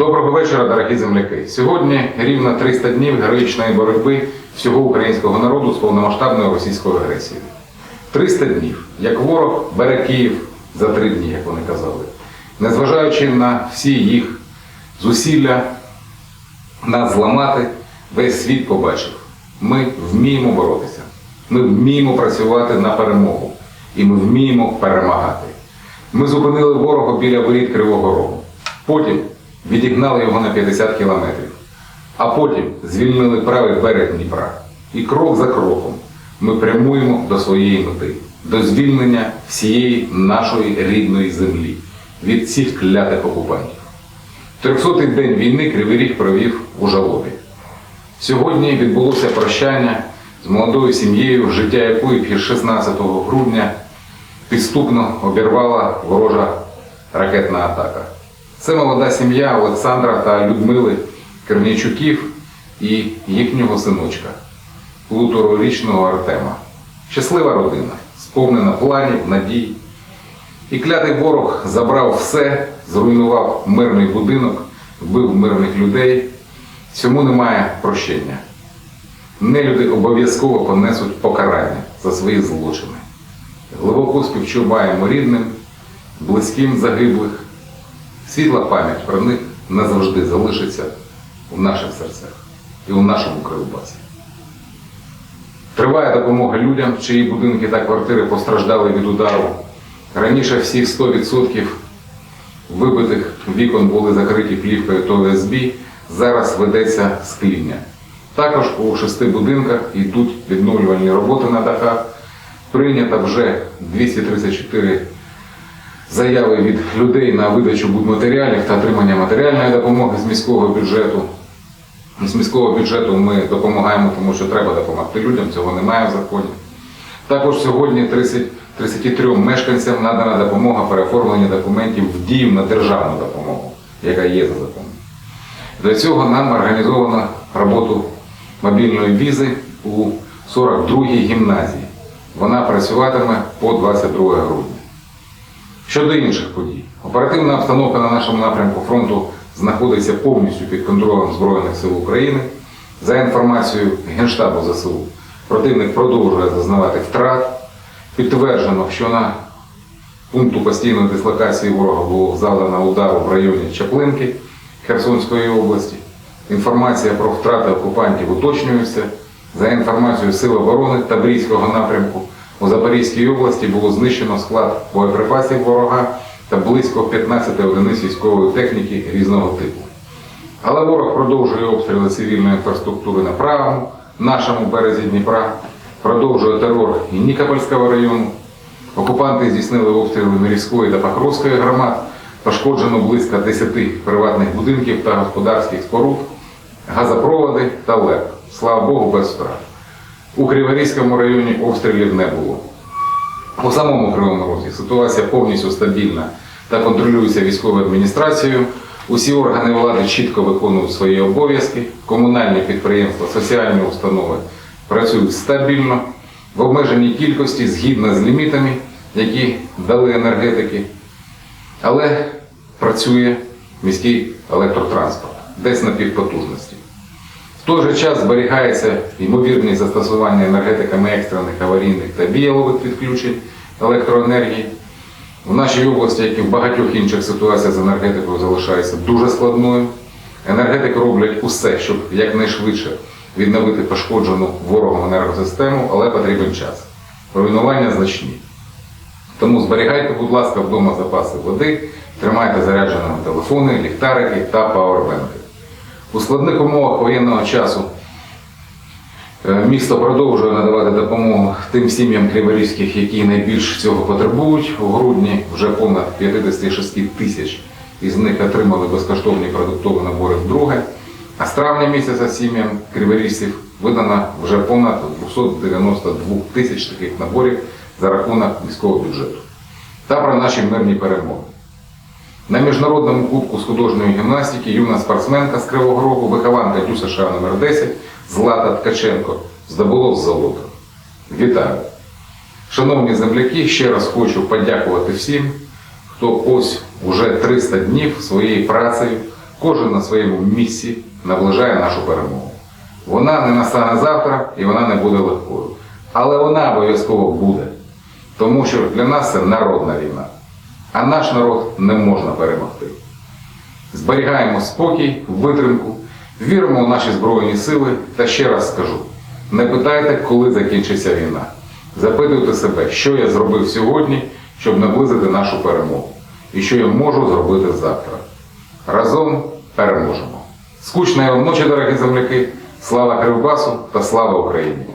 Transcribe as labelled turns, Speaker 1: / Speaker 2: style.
Speaker 1: Доброго вечора, дорогі земляки. Сьогодні рівно 300 днів героїчної боротьби всього українського народу з повномасштабною російською агресією. 300 днів, як ворог бере Київ за три дні, як вони казали. Незважаючи на всі їх зусилля, нас зламати, весь світ побачив. Ми вміємо боротися. Ми вміємо працювати на перемогу. І ми вміємо перемагати. Ми зупинили ворога біля воріт Кривого Рогу. Потім відігнали його на 50 кілометрів. А потім звільнили правий берег Дніпра. І крок за кроком ми прямуємо до своєї мети, до звільнення всієї нашої рідної землі від цих клятих окупантів. Трьохсотий день війни Кривий Ріг провів у жалобі. Сьогодні відбулося прощання з молодою сім'єю, життя якої під 16 грудня підступно обірвала ворожа ракетна атака. Це молода сім'я Олександра та Людмили Кернічуків і їхнього синочка, полуторарічного Артема. Щаслива родина, сповнена планів, надій. І клятий ворог забрав все, зруйнував мирний будинок, вбив мирних людей. Цьому немає прощення. Нелюди обов'язково понесуть покарання за свої злочини. Глибоко співчуваємо рідним, близьким загиблих. Світла пам'ять про них назавжди залишиться в наших серцях і у нашому Кривбасі. Триває допомога людям, чиї будинки та квартири постраждали від удару. Раніше всі 100% вибитих вікон були закриті плівкою та зараз ведеться скління. Також у шести будинках йдуть відновлювальні роботи на дахах. Прийнято вже 234 заяви від людей на видачу будматеріалів та отримання матеріальної допомоги з міського бюджету. З міського бюджету ми допомагаємо, тому що треба допомогти людям, цього немає в законі. Також сьогодні 30, 33 мешканцям надана допомога переоформлення документів в дію на державну допомогу, яка є за законом. Для цього нам організовано роботу мобільної візи у 42-й гімназії. Вона працюватиме по 22 грудня. Щодо інших подій, оперативна обстановка на нашому напрямку фронту знаходиться повністю під контролем Збройних сил України. За інформацією Генштабу ЗСУ, противник продовжує зазнавати втрат. Підтверджено, що на пункту постійної дислокації ворога було завдано удару в районі Чаплинки Херсонської області. Інформація про втрати окупантів уточнюється. За інформацією Сил оборони Табрійського напрямку у Запорізькій області було знищено склад боєприпасів ворога та близько 15 одиниць військової техніки різного типу. Але ворог продовжує обстріли цивільної інфраструктури на правому, нашому березі Дніпра, продовжує терор і Нікопольського району. Окупанти здійснили обстріли Мирівської та Покровської громад, пошкоджено близько 10 приватних будинків та господарських споруд, газопроводи та ЛЕП. Слава Богу, без втрат. У Криворізькому районі обстрілів не було. У самому Кривому Розі ситуація повністю стабільна та контролюється військовою адміністрацією. Усі органи влади чітко виконують свої обов'язки, комунальні підприємства, соціальні установи працюють стабільно, в обмеженій кількості згідно з лімітами, які дали енергетики. Але працює міський електротранспорт десь на півпотужності. В той же час зберігається ймовірність застосування енергетиками екстрених аварійних та віялових відключень електроенергії. В нашій області, як і в багатьох інших ситуаціях з енергетикою, залишається дуже складною. Енергетики роблять усе, щоб якнайшвидше відновити пошкоджену ворогом енергосистему, але потрібен час. Руйнування значні. Тому зберігайте, будь ласка, вдома запаси води, тримайте зарядженими телефони, ліхтарики та пауербенки. У складних умовах воєнного часу е, місто продовжує надавати допомогу тим сім'ям криворізьких, які найбільш цього потребують. У грудні вже понад 56 тисяч із них отримали безкоштовні продуктові набори вдруге. А з травня місяця сім'ям криворізців видано вже понад 292 тисяч таких наборів за рахунок міського бюджету. Та про наші мирні перемоги. На міжнародному кубку з художньої гімнастики юна спортсменка з Кривого Рогу, вихованка Дю США номер 10 Злата Ткаченко здобуло золото. Вітаю! Шановні земляки, ще раз хочу подякувати всім, хто ось уже 300 днів своєю працею Кожен на своєму місці наближає нашу перемогу. Вона не настане завтра і вона не буде легкою. Але вона обов'язково буде. Тому що для нас це народна війна. А наш народ не можна перемогти. Зберігаємо спокій, витримку, віримо у наші Збройні сили та ще раз скажу: не питайте, коли закінчиться війна. Запитуйте себе, що я зробив сьогодні, щоб наблизити нашу перемогу, і що я можу зробити завтра. Разом переможемо. Скучної вам ночі, дорогі земляки! Слава Кривбасу та слава Україні!